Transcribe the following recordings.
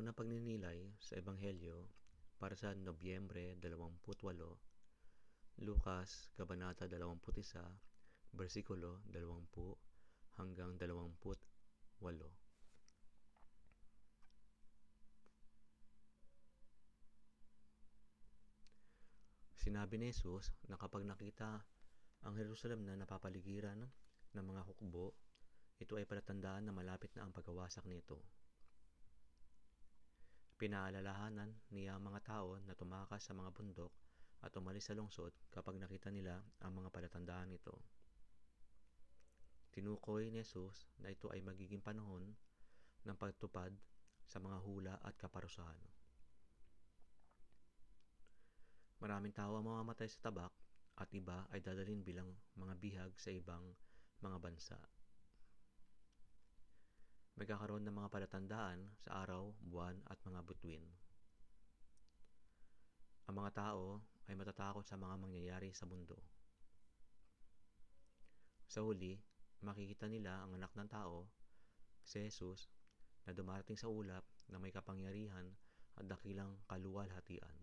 Araw ng pagninilay sa Ebanghelyo para sa Nobyembre 28, Lukas, Kabanata 21, versikulo 20 hanggang 28. Sinabi ni Jesus na kapag nakita ang Jerusalem na napapaligiran ng mga hukbo, ito ay palatandaan na malapit na ang pagkawasak nito. Pinaalalahanan niya ang mga tao na tumakas sa mga bundok at umalis sa lungsod kapag nakita nila ang mga palatandaan nito. Tinukoy ni Jesus na ito ay magiging panahon ng pagtupad sa mga hula at kaparusahan. Maraming tao ang mamamatay sa tabak at iba ay dadalhin bilang mga bihag sa ibang mga bansa. Magkakaroon ng mga palatandaan sa araw, buwan at mga bituin. Ang mga tao ay matatakot sa mga mangyayari sa mundo. Sa huli, makikita nila ang anak ng tao, si Jesus, na dumarating sa ulap na may kapangyarihan at dakilang kaluwalhatian.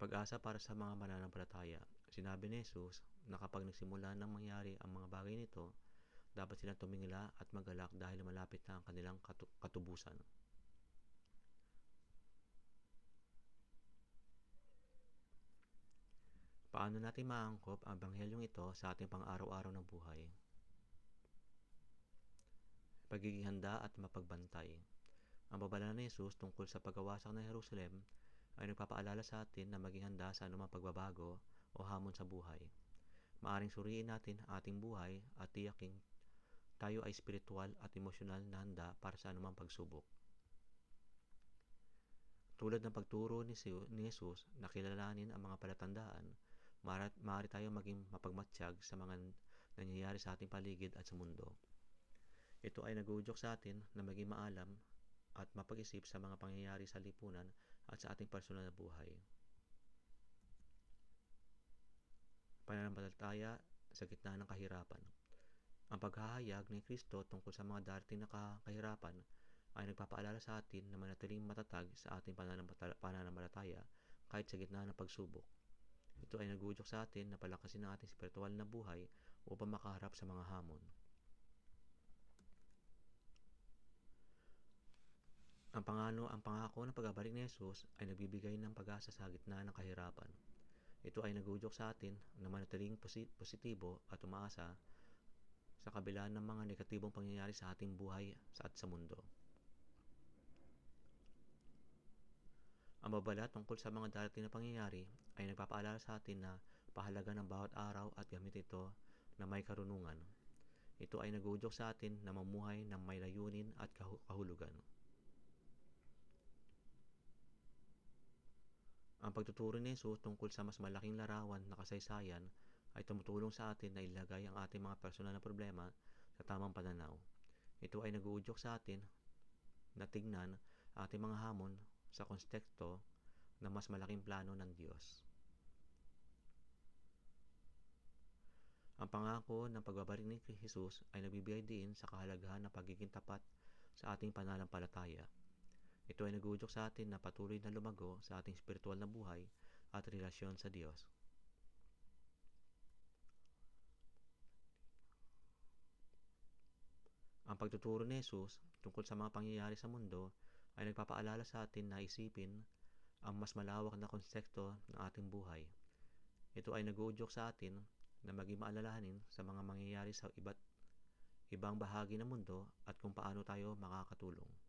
Pag-asa para sa mga mananampalataya. Sinabi ni Jesus na kapag nagsimula nang mangyari ang mga bagay nito, dapat silang tumingala at magalak dahil malapit na ang kanilang katubusan. Paano natin maangkop ang banghelyong ito sa ating pang-araw-araw na buhay? Pagiging handa at mapagbantay. Ang babala ni Jesus tungkol sa pagkawasak ng Jerusalem ay nagpapaalala sa atin na maging handa sa anumang pagbabago o hamon sa buhay. Maaring suriin natin ating buhay at tiyaking tayo ay spiritual at emosyonal na handa para sa anumang pagsubok. Tulad ng pagturo ni Jesus na kilalanin ang mga palatandaan, maaari tayo maging mapagmatsyag sa mga nangyayari sa ating paligid at sa mundo. Ito ay nagudyok sa atin na maging maalam at mapag-isip sa mga pangyayari sa lipunan at sa ating personal na buhay. Pananampalataya sa gitna ng kahirapan. Ang paghahayag ni Kristo tungkol sa mga darating na kahirapan ay nagpapaalala sa atin na manatiling matatag sa ating pananampalataya kahit sa gitna ng pagsubok. Ito ay nagudyok sa atin na palakasin ang ating spiritual na buhay upang makaharap sa mga hamon. Ang pangano, ang pangako ng pagbabalik ni Jesus ay nagbibigay ng pag-asa sa gitna ng kahirapan. Ito ay nagudyok sa atin na manatiling positibo at umaasa sa kabila ng mga negatibong pangyayari sa ating buhay at sa mundo. Ang babala tungkol sa mga darating na pangyayari ay nagpapaalala sa atin na pahalaga ng bawat araw at gamit ito na may karunungan. Ito ay nagudyok sa atin na mamuhay ng may layunin at kahulugan. Ang pagtuturo ni Jesus tungkol sa mas malaking larawan na kasaysayan ay tumutulong sa atin na ilagay ang ating mga personal na problema sa tamang pananaw. Ito ay naguudyok sa atin na tignan ating mga hamon sa konstekto ng mas malaking plano ng Diyos. Ang pangako ng pagbabalik ni Jesus ay nagbibigay din sa kahalagahan ng pagiging tapat sa ating pananampalataya ito ay nagudyok sa atin na patuloy na lumago sa ating spiritual na buhay at relasyon sa Diyos. Ang pagtuturo ni Jesus tungkol sa mga pangyayari sa mundo ay nagpapaalala sa atin na isipin ang mas malawak na konsepto ng ating buhay. Ito ay nagudyok sa atin na maging maalalahanin sa mga mangyayari sa iba't ibang bahagi ng mundo at kung paano tayo makakatulong.